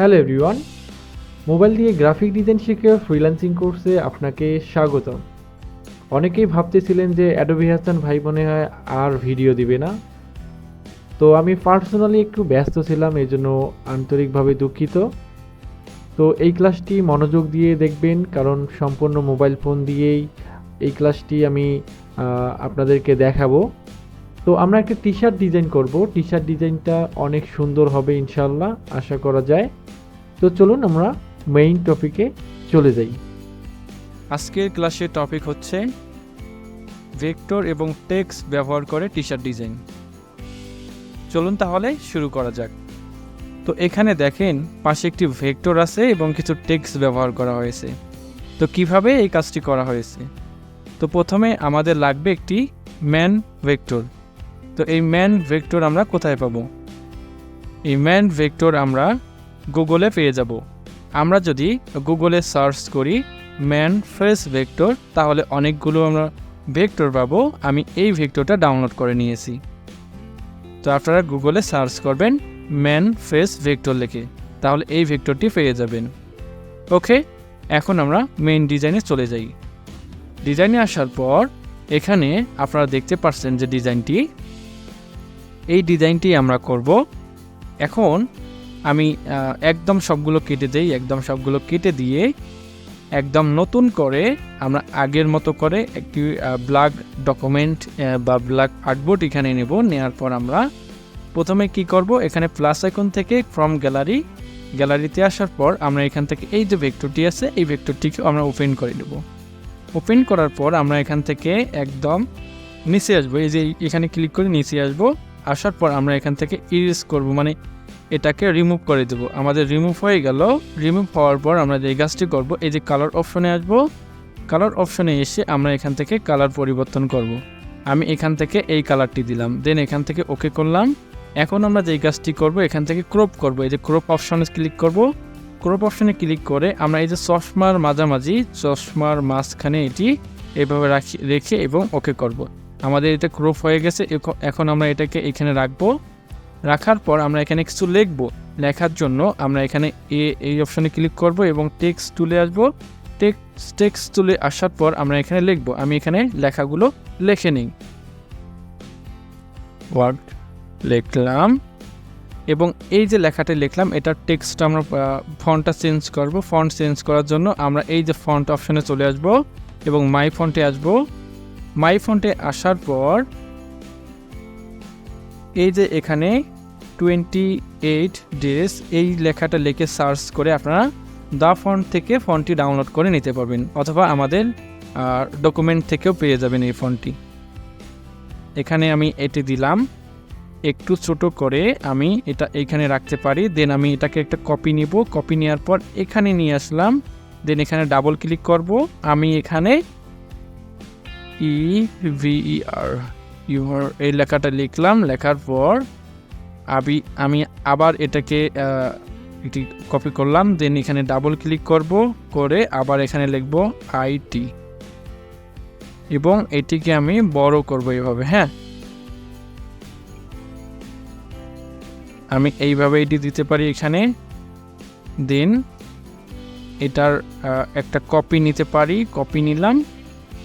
Hello everyone, mobile দিয়ে graphic design শিখে freelancing কোর্সে আপনাকে স্বাগতম। অনেকেই ভাবতেছিলেন যে অ্যাডোবি হাসান ভাই মনে হয় আর ভিডিও দিবে না। তো আমি পার্সোনালি একটু ব্যস্ত ছিলাম, এই জন্য আন্তরিকভাবে দুঃখিত। তো এই ক্লাসটি মনোযোগ দিয়ে দেখবেন, কারণ সম্পূর্ণ মোবাইল ফোন দিয়েই এই ক্লাসটি আমি আপনাদেরকে দেখাবো। তো আমরা একটা টি শার্ট ডিজাইন করব। টি শার্ট ডিজাইনটা অনেক সুন্দর হবে ইনশাল্লাহ আশা করা যায়। তো চলুন আমরা মেইন টপিকে চলে যাই। আজকের ক্লাসের টপিক হচ্ছে ভেক্টর এবং টেক্সট ব্যবহার করে টি শার্ট ডিজাইন চলুন তাহলে শুরু করা যাক। তো এখানে দেখেন, পাশে একটি ভেক্টর আছে এবং কিছু টেক্সট ব্যবহার করা হয়েছে। তো কীভাবে এই কাজটি করা হয়েছে? তো প্রথমে আমাদের লাগবে একটি ম্যান ভেক্টর তো এই ম্যান ভেক্টর আমরা কোথায় পাবো? এই ম্যান ভেক্টর আমরা গুগলে পেয়ে যাব। আমরা যদি গুগলে সার্চ করি ম্যান ফেস ভেক্টর, তাহলে অনেকগুলো আমরা ভেক্টর পাবো। আমি এই ভেক্টরটা ডাউনলোড করে নিয়েছি। তো আপনারা গুগলে সার্চ করবেন ম্যান ফেস ভেক্টর লিখে, তাহলে এই ভেক্টরটি পেয়ে যাবেন। ওকে, এখন আমরা মেইন ডিজাইনে চলে যাই। ডিজাইনে আসার পর এখানে আপনারা দেখতে পাচ্ছেন যে ডিজাইনটি এই ডিজাইনটি আমরা করব। এখন আমি একদম সবগুলো কেটে দেই, একদম সবগুলো কেটে দিয়ে একদম নতুন করে আমরা আগের মতো করে একটি ব্ল্যাক ডকুমেন্ট বা ব্ল্যাক আর্টবোর্ড এখানে নেব। নেওয়ার পর আমরা প্রথমে কি করব? এখানে প্লাস আইকন থেকে ফ্রম গ্যালারি গ্যালারিতে আসার পর আমরা এখান থেকে এই যে ভেক্টরটি আছে, এই ভেক্টরটিকে আমরা ওপেন করে নেব। ওপেন করার পর আমরা এখান থেকে একদম নিচে আসব। এই যে এখানে ক্লিক করে নিচে আসব। আসার পর আমরা এখান থেকে ইরেজ করব মানে এটাকে রিমুভ করে দেবো। আমাদের রিমুভ হয়ে গেল। রিমুভ হওয়ার পর আমরা যে কাজটি করব, এই যে কালার অপশনে আসব। কালার অপশনে এসে আমরা এখান থেকে কালার পরিবর্তন করব। আমি এখান থেকে এই কালারটি দিলাম। দেন এখান থেকে ওকে করলাম। এখন আমরা যেই কাজটি করব, এখান থেকে ক্রপ করব। এই যে ক্রপ অপশনে ক্লিক করব। ক্রপ অপশনে ক্লিক করে আমরা এই যে চশমার মাঝামাঝি, চশমার মাঝখানে এটি এভাবে রাখি, রেখে এবং ওকে করব। আমাদের এটা ক্রপ হয়ে গেছে এখন আমরা এটাকে এখানে রাখব। রাখার পর আমরা এখানে কিছু লিখব। লেখার জন্য আমরা এখানে এ, এই অপশানে ক্লিক করব এবং টেক্সট তুলে আসব। টেক্স টেক্সট তুলে আসার পর আমরা এখানে লিখব। আমি এখানে লেখাগুলো লিখে নিই। ওয়ার্ড লিখলাম এবং এই যে লেখাটা লিখলাম, এটার টেক্সট আমরা ফন্টটা চেঞ্জ করব। ফন্ট চেঞ্জ করার জন্য আমরা এই যে ফন্ট অপশানে চলে আসব এবং মাই ফন্টে আসব। মাই ফন্টে আসার পর, এই যে এখানে টোয়েন্টি এইট ডেজ এই লেখাটা লিখে সার্চ করে আপনারা দা ফন্ট থেকে ফন্টটি ডাউনলোড করে নিতে পারবেন অথবা আমাদের ডকুমেন্ট থেকেও পেয়ে যাবেন এই ফন্টটি এখানে আমি এটি দিলাম। একটু ছোট করে আমি এটা এখানে রাখতে পারি দেন আমি এটাকে একটা কপি নিব। কপি নেওয়ার পর এখানে নিয়ে আসলাম। দেন এখানে ডাবল ক্লিক করব। আমি এখানে ই ভিই আর ইউর এই লেখাটা লিখলাম, লেখার পর আমি আমি আবার এটাকে একটি কপি করলাম দেন এখানে ডাবল ক্লিক করব, করে আবার এখানে লিখব আইটি এবং এটিকে আমি বড় করব এইভাবে হ্যাঁ? আমি এইভাবে এটি দিতে পারি এখানে। দেন এটার একটা কপি নিতে পারি কপি নিলাম।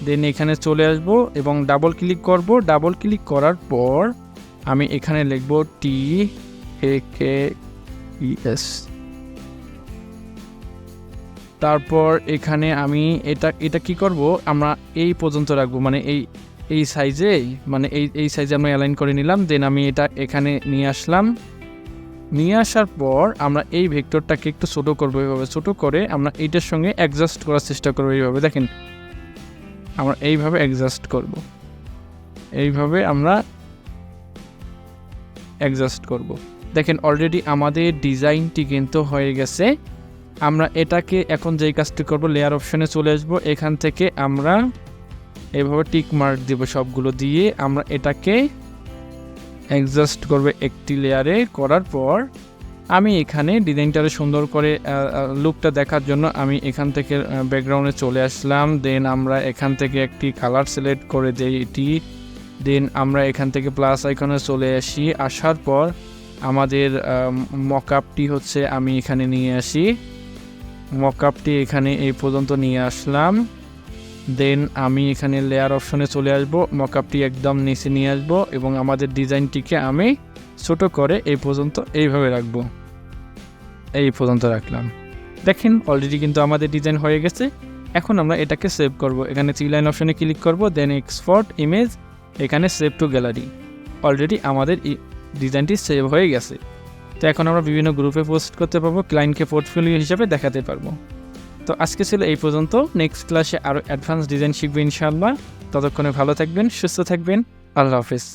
দেন এখানে চলে আসব এবং ডাবল ক্লিক করব। ডাবল ক্লিক করার পর আমি এখানে লিখব টি এ কে এস তারপর এখানে আমি এটা এটা কি করব? আমরা এই পর্যন্ত রাখব। মানে এই এই সাইজে মানে এই এই সাইজে আমরা অ্যালাইন করে নিলাম। দেন আমি এটা এখানে নিয়ে আসলাম। নিয়ে আসার পর আমরা এই ভেক্টরটাকে একটু ছোটো করব এইভাবে ছোটো করে আমরা এইটার সঙ্গে অ্যাডজাস্ট করার চেষ্টা করব এইভাবে। দেখেন আমরা এইভাবে অ্যাডজাস্ট করব। এইভাবে আমরা অ্যাডজাস্ট করব। দেখেন অলরেডি আমাদের ডিজাইনটি কিন্তু হয়ে গেছে। আমরা এটাকে এখন যেই কাজটি করব লেয়ার অপশনে চলে আসব। এখান থেকে আমরা এইভাবে টিক মার্ক দেব সবগুলো দিয়ে। আমরা এটাকে অ্যাডজাস্ট করবে একটি লেয়ারে করার পর। আমি এখানে ডিজাইনটারে সুন্দর করে লুকটা দেখার জন্য আমি এখান থেকে ব্যাকগ্রাউন্ডে চলে আসলাম। দেন আমরা এখান থেকে একটি কালার সিলেক্ট করে দেই এটি। দেন আমরা এখান থেকে প্লাস আইকনে চলে আসি। আসার পর আমাদের মকআপটি হচ্ছে আমি এখানে নিয়ে আসি। মকআপটি এখানে এই পর্যন্ত নিয়ে আসলাম। দেন আমি এখানে লেয়ার অপশনে চলে আসব। মকআপটি একদম নিচে নিয়ে আসব এবং আমাদের ডিজাইনটিকে আমি ছোট করে এই পর্যন্ত এইভাবে রাখব। এই পর্যন্ত রাখলাম। দেখেন অলরেডি কিন্তু আমাদের ডিজাইন হয়ে গেছে। এখন আমরা এটাকে সেভ করব। এখানে থ্রি লাইন অপশনে ক্লিক করব দেন এক্সপোর্ট ইমেজ এখানে সেভ টু গ্যালারি অলরেডি আমাদের ডিজাইনটি সেভ হয়ে গেছে। তো এখন আমরা বিভিন্ন গ্রুপে পোস্ট করতে পারব ক্লায়েন্টকে পোর্টফোলিও হিসাবে দেখাতে পারব। তো আজকে ছিল এই পর্যন্ত। নেক্সট ক্লাসে আরও অ্যাডভান্স ডিজাইন শিখব ইনশাআল্লাহ। ততক্ষণে ভালো থাকবেন, সুস্থ থাকবেন। আল্লাহ হাফিজ।